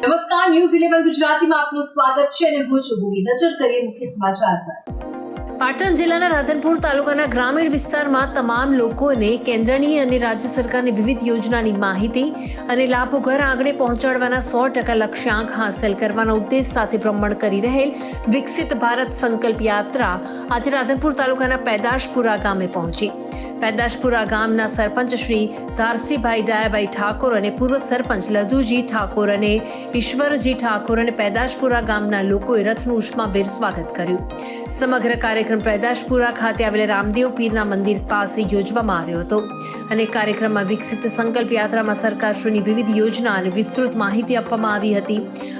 નમસ્કાર, news eleven ગુજરાતીમાં આપનું સ્વાગત છે અને હું છું ભૂમિ. નજર કરીએ મુખ્ય સમાચાર પર. પાટણ જિલ્લાના રાધનપુર તાલુકાના ગ્રામીણ વિસ્તારમાં તમામ લોકોને કેન્દ્રની અને રાજ્ય સરકારની વિવિધ યોજનાની માહિતી અને લાભો ઘર આંગણે પહોંચાડવાના સો ટકા લક્ષ્યાંક હાંસલ કરવાના ઉદ્દેશ સાથે ભ્રમણ કરી રહેલ વિકસિત ભારત સંકલ્પ યાત્રા આજે રાધનપુર તાલુકાના પેદાશપુરા ગામે પહોંચી. પેદાશપુરા ગામના સરપંચ શ્રી ધારસીભાઈ ડાયાભાઈ ઠાકોર અને પૂર્વ સરપંચ લધુજી ઠાકોર અને ઈશ્વરજી ઠાકોર અને પેદાશપુરા ગામના લોકોએ રથનું ઉષ્માભેર સ્વાગત કર્યું. સમગ્ર કાર્યક્રમ પેદાશપુરા ખાતે આવેલા રામદેવ પીરના મંદિર પાસે યોજવામાં આવ્યો હતો. અને કાર્યક્રમમાં વિકસિત સંકલ્પ યાત્રામાં સરકારશ્રીની વિવિધ યોજના અને વિસ્તૃત માહિતી આપવામાં આવી હતી.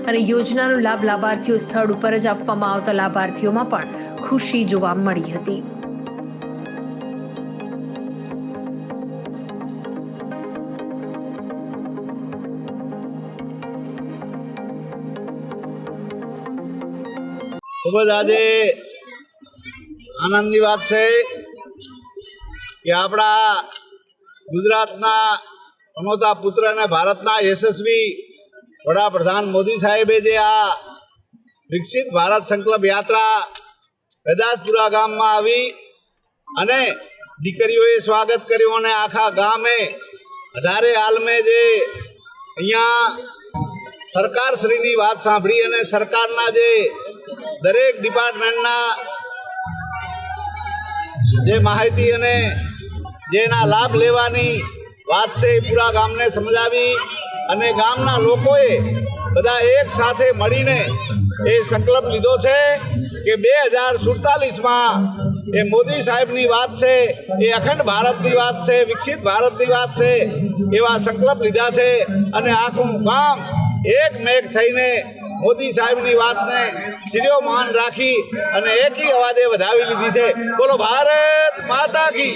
અને યોજનાનો લાભ લાભાર્થીઓ સ્થળ ઉપર જ આપવામાં આવતા લાભાર્થીઓમાં પણ ખુશી જોવા મળી હતી. ખૂબ જ આજે આનંદની વાત છે કે આપણા ગુજરાતના અનોતા પુત્ર અને ભારતના યશસ્વી વડાપ્રધાન મોદી સાહેબે જે આ વિકસિત ભારત સંકલ્પ યાત્રા ગજાજપુરા ગામમાં આવી અને દીકરીઓએ સ્વાગત કર્યું અને આખા ગામે, અઢારે હાલમે જે અહીંયા સરકારશ્રીની વાત સાંભળી અને સરકારના જે દરેક ડિપાર્ટમેન્ટના જે માહિતી અને જેના લાભ લેવાની વાત છે એ પૂરા ગામને સમજાવી અને ગામના લોકોએ બધા એક સાથે મળીને એ સંકલ્પ લીધો છે કે બે હજાર સુડતાલીસમાં એ મોદી સાહેબની વાત છે, એ અખંડ ભારતની વાત છે, વિકસિત ભારતની વાત છે, એવા સંકલ્પ લીધા છે અને આખું ગામ એક મેઘ થઈને મોદી સાહેબની વાતને શિર્યો માન રાખી અને એકી અવાજે વધાવી લીધી છે. બોલો, ભારત માતા કી